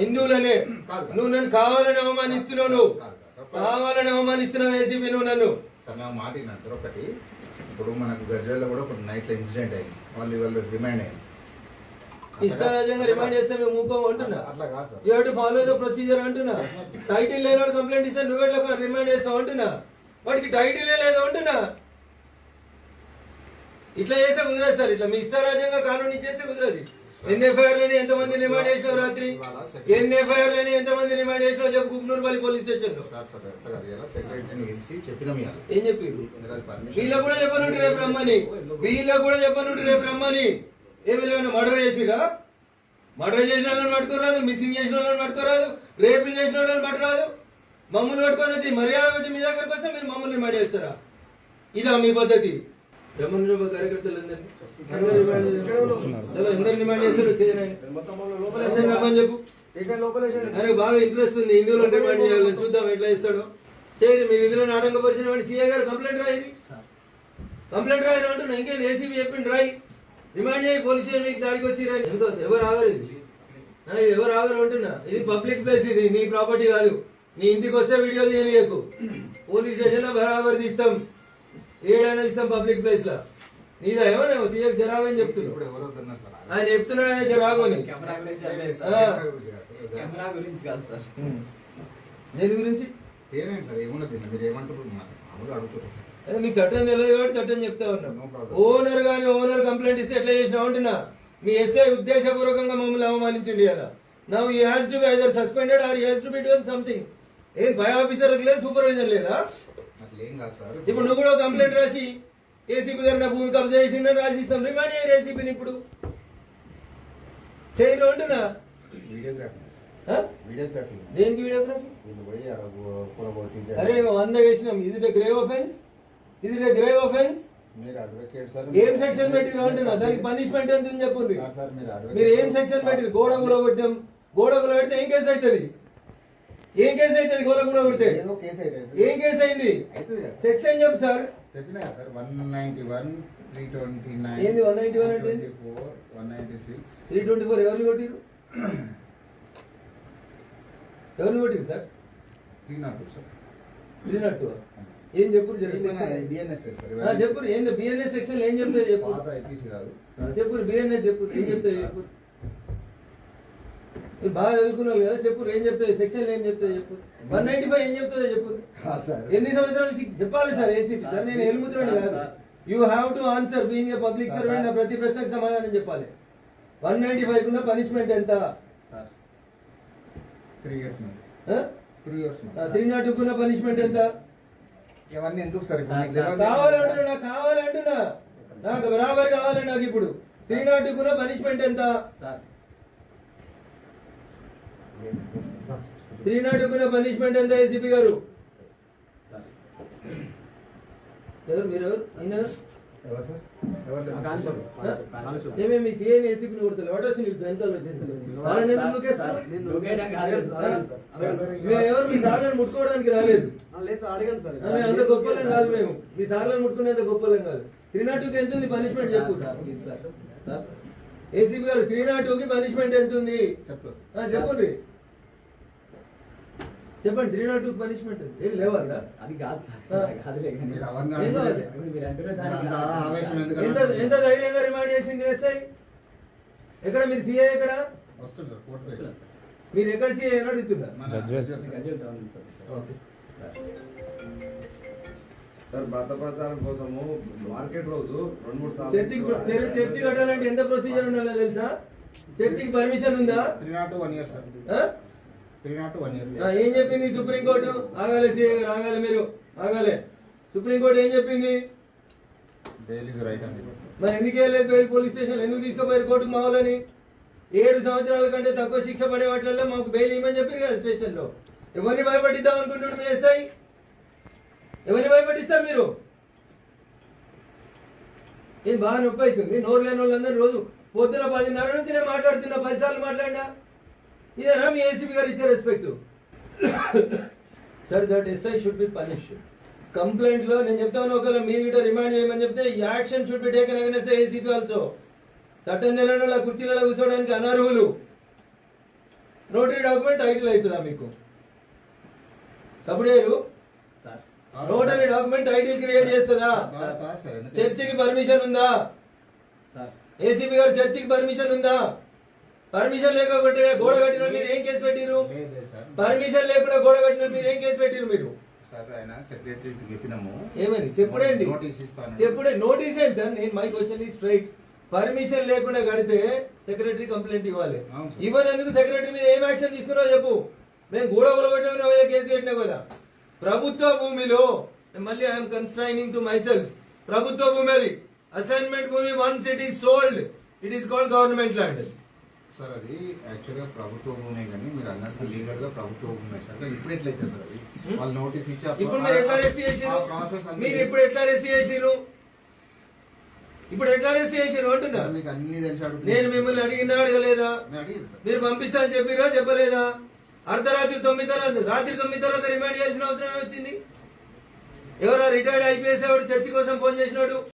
హిందువులనే. నువ్వు నన్ను కావాలని అవమానిస్తున్నావు నువ్వు. కావాలని అవమానిస్తున్నావు ఏసీపీ నువ్వు నన్ను. నా మాట సార్ ఒకటి ఇప్పుడు మనకు గజ్వేల్లో కూడా ఒక నైట్లో ఇన్సిడెంట్ అయింది వాళ్ళు వాళ్ళు రిమైండ్ అయింది ఇష్టారాజ్యంగా రిమాండ్ చేస్తే మేము ఊకోం అంటున్నా. You to follow the procedure అంటున్నా. టైటిల్ కంప్లైంట్ ఇస్తే నువ్వు రిమాండ్ చేస్తావు అంటున్నా. వాడికి టైటిల్ లేదు అంటున్నా. ఇట్లా చేస్తే కుదరదు సార్. ఇట్లా మీ ఇష్టారాజ్యంగా కానూన్ ఇచ్చేస్తే కుదరదు. ఎన్ని ఎఫ్ఐఆర్లని ఎంతమంది రిమాండ్ చేసినావు రాత్రి? ఎన్ని ఎఫ్ఐఆర్లని ఎంతమంది రిమాండ్ చేసినావు చెప్పు కుక్నూరుపల్లి పోలీస్ స్టేషన్ ఏం చెప్పారు వీళ్ళకు కూడా చెప్పనుంటే రేపు రమ్మని. వీళ్ళకు కూడా చెప్పనుంటే రేపు రమ్మని. ఏ విధమైన మర్డర్ చేసిరా మర్డర్ చేసిన వాళ్ళని పట్టుకోరాదు మిస్సింగ్ చేసిన వాళ్ళని పట్టుకోరాదు రేపులు చేసిన వాళ్ళని పట్టరాదు మమ్మల్ని పట్టుకొని వచ్చి మర్యాద వచ్చి మీ దగ్గరకు వస్తే మీరు మమ్మల్ని రిమాండ్ చేస్తారా? ఇదా మీ పద్ధతి. అందరూ చేస్తారు. చెప్పు. ఆయనకు బాగా ఇంట్రెస్ట్ ఉంది. హిందువులు డిమాండ్ చేయాలని చూద్దాం ఎట్లా ఇస్తాడో చేయరు మీ విధులను ఆటంకపరిచిన వాడి సీఏ గారు కంప్లైంట్ రాయి. కంప్లైంట్ రాయని అంటున్నా ఇంకేం ఏసీబీ చెప్పిండు రాయి. రిమాండ్ చేయి పోలీస్ స్టేషన్ మీకు దాడికి వచ్చి రాని ఎందుకో ఎవరు ఆగరు ఇది? ఎవరు ఆగరు అంటున్నా. ఇది పబ్లిక్ ప్లేస్ ఇది నీ ప్రాపర్టీ కాదు. నీ ఇంటికి వస్తే వీడియో తీయకు పోలీస్ స్టేషన్లో బరాబర్ తీస్తాం. ఏడైనా తీస్తాం పబ్లిక్ ప్లేస్లో. నీదా ఏమన్నా తీయకు జరాగని చెప్తున్నా ఇప్పుడు ఎవరు వద్దన్నారు సార్. ఆయన చెప్తున్నాడు ఆయన జరాగని కెమెరా గురించి లేదు, అనలేదు సార్, ఆ. కెమెరా గురించి కాదు సార్. కెమెరా గురించి? కాదు సార్? దేని గురించి ఏమేంటి సార్ ఏమున్నది మీరు ఏమంటారు మాకు చట్టం తెలియదు కాబట్టి చట్టం చెప్తా ఉన్నాం. ఓనర్ గాని ఓనర్ కంప్లైంట్ ఇస్తే ఎట్లా చేసినావు అంటున్నా? మీ ఎస్ఐ ఉద్దేశపూర్వకంగా మమ్మల్ని అవమానించింది కదా now he has to be either suspended or has to be done something ఏం పై ఆఫీసర్ లేదు సూపర్వైజర్ లేదా? ఏం కాదు సార్. ఇప్పుడు నువ్వు కూడా కంప్లైంట్ రాసి ఏసీపీ గారు నా భూమి కబ్జా చేసిండని రాసిస్తాం. రిమాండ్ చేయరు ఏసీపీని ఇప్పుడు? చేయరు అంటున్నా వీడియోగ్రఫీ దేనికి వీడియోగ్రఫీ అరే వంద వేసినాం. ఇది గ్రేవ్ ఆఫెన్స్ ఇది గ్రేవ్ ఆఫెన్స్ ఏం సెక్షన్ పెట్టిరు అంటున్నా? దానికి పనిష్మెంట్ ఎంత సార్ మీరు ఏం సెక్షన్ పెట్టిరు గోడ కూల కొట్టాం గోడ కూల పెడితే ఏం కేసు అవుతుంది ఏం కేసు అవుతుంది గోడ కూల కొడితే? ఏదో కేసు అయితే ఏం కేసు అయింది? అవుతుంది కదా. సార్. సెక్షన్ చెప్పు సార్. చెప్పినా కదా sir one ninety one three twenty nine ఏంది 191 అంటే? Four one ninety six three twenty four ఎవరిని కొట్టిరు ఎవరిని కొట్టిరు sir? Three nought two sir three nought two ఏం చెప్పు చెప్పు ఏంది బిఎన్ఎస్ సెక్షన్? ఏం చెప్తావు చెప్పు. ఐపీసీ కాదు. చెప్పు బిఎన్ఎస్ చెప్పు. ఏం చెప్తావు చెప్పు? మీరు బాగా చదువుకున్నారు కదా చెప్పు ఏం చెప్తావు సెక్షన్ ఏం చెప్తావు చెప్పు. వన్ నైన్టీ ఫైవ్ ఏం చెప్తుందో చెప్పు. సార్. ఎన్ని సంవత్సరాలు చెప్పాలి సార్ ఏసీపీ సార్ నేను ఎలుముతున్నాను కాదు. You have to answer being a public servant నా ప్రతి ప్రశ్నకు సమాధానం చెప్పాలి. వన్ నైన్టీ ఫైవ్ కున్న పనిష్మెంట్ ఎంత? సార్. త్రీ నాట్ కున్న పనిష్మెంట్ ఎంత? ఇవన్నీ ఎందుకు సార్. కావాలంటున్నా నాకు కావాలంటున్నా. నాకు బరాబర్ కావాలి నాకు ఇప్పుడు. త్రీ నాట్ కున్న పనిష్మెంట్ ఎంత? త్రీ నాట్ కున్న పనిష్మెంట్ ఎంత ఏసీపీ గారు? ఎవరు మీరు. ఏమేమి మీ సీఏని ఏసీపీని వాటి వచ్చి నిలుసు ఎవరు? మీ సార్లను ముట్టుకోవడానికి రాలేదు. అంత గొప్పలం కాదు మేము. మీ సార్లను ముట్టుకునేంత గొప్పలం కాదు. త్రీ నాట్ టూకి ఎంత ఉంది పనిష్మెంట్ చెప్పు. ఏసీపీ గారు త్రీ నాట్ టూకి పనిష్మెంట్ ఎంత ఉంది? చెప్తా ఆ, చెప్పండి. చెప్పండి త్రీ నాట్ టూ పనిష్మెంట్ ఏది లేవాలా అది కాదు సార్ ఎందుకు ఎంత ధైర్యంగా రిమాండ్ చేసింది ఎస్ఐ? ఎక్కడ మీరు సీఏ ఎక్కడ. మీరు ఎక్కడ సీఏ అని అడుగుతున్నా మన Gajwel. Gajwel. Town sir. Okay. Sir. Sir భర్త ప్రచారం కోసము మార్కెట్ రోజు రెండు మూడు చర్చికి చర్చి చర్చి కట్టాలంటే ఎంత ప్రొసీజర్ ఉండాలో తెలుసా? చర్చికి పర్మిషన్ ఉందా? Three nought one year sir ఏం చెప్పింది సుప్రీంకోర్టు? ఆగాలి ఆగాలి మీరు. ఆగాలి. సుప్రీంకోర్టు ఏం చెప్పింది? మరి ఎందుకు వెళ్ళలేదు బెయిల్ పోలీస్ స్టేషన్ ఎందుకు తీసుకుపోయారు కోర్టుకు మా వాళ్ళని ఏడు సంవత్సరాల కంటే తక్కువ శిక్ష పడే వాటిల్లో మాకు బెయిల్ ఇవ్వమని చెప్పారు కదా స్టేషన్లో ఎవరిని భయపడిద్దాం అనుకుంటున్నాడు మీ ఎస్ఐ? ఎవరిని భయపడిస్తారు మీరు? ఇది బాగా నొప్పి అవుతుంది. నోరు లేని వాళ్ళందరూ రోజు పొద్దున పదిన్నర నుంచి నేను మాట్లాడుతున్నా. పది సార్లు మాట్లాడినా. ఇదేనా మీ ఏసీపీ గారు ఇచ్చే respect sir that SI should be punish కంప్లైంట్లో నేను చెప్తాను ఒకవేళ మీరు గిట్ట రిమాండ్ చేయమని చెప్తే action should be taken against ACP also చట్టం వాళ్ళ కుర్చీలలో కూర్చోవడానికి అనర్హులు. నోటరీ డాక్యుమెంట్ టైటిల్ అవుతుందా మీకు? తప్పుడు చేయరు sir notary document title create చేస్తుందా చర్చికి పర్మిషన్ ఉందా? ఏసీబీ గారు చర్చికి పర్మిషన్ ఉందా? పర్మిషన్ లేకపోతే గోడ కట్టిన మీద ఏం కేసు పెట్టిరు. పర్మిషన్ లేకుండా గోడ కట్టిన మీద ఏం కేసు పెట్టిరు మీరు? ఏమని చెప్పుడేంటి చెప్పుడే నోటీస్ ఏంటి సార్? నేను my question is straight permission లేకుండా కడితే సెక్రటరీ కంప్లైంట్ ఇవ్వాలి. ఇవ్వనందుకు సెక్రటరీ మీద ఏం యాక్షన్ తీసుకున్నావు చెప్పు. మేము గూడ కొలగొట్టిన కేసు పెట్టినా కదా. ప్రభుత్వ భూమిలో మళ్ళీ I'm constraining to myself ప్రభుత్వ భూమి అది. అసైన్మెంట్ భూమి once it is sold it is called government land sir అది యాక్చువల్గా ప్రభుత్వ భూమే కానీ మీరు అన్నట్టు లీగల్గా ప్రభుత్వ భూమే సార్. కానీ ఇప్పుడు ఎట్లయితే సార్ అది? వాళ్ళు నోటీస్ ఇచ్చి ఇప్పుడు మీరు ఎట్లా అరెస్ట్ ఆ చేసిరు ప్రాసెస్ మీరు ఇప్పుడు ఎట్లా అరెస్ట్ చేసిరు ఇప్పుడు ఎట్లా అరెస్ట్ చేసిరు అంటున్నా? మీకు అన్ని తెలిసి. నేను మిమ్మల్ని అడిగినా అడగలేదా. మీరు పంపిస్తా అని చెప్పిరా చెప్పలేదా? అర్ధరాత్రి తొమ్మిది తర్వాత రాత్రి తొమ్మిది తర్వాత రిమాండ్ చేయాల్సిన అవసరం వచ్చింది ఎవరో రిటైర్డ్ ఐపీఎస్ ఎవరు చర్చి కోసం ఫోన్ చేసినాడు?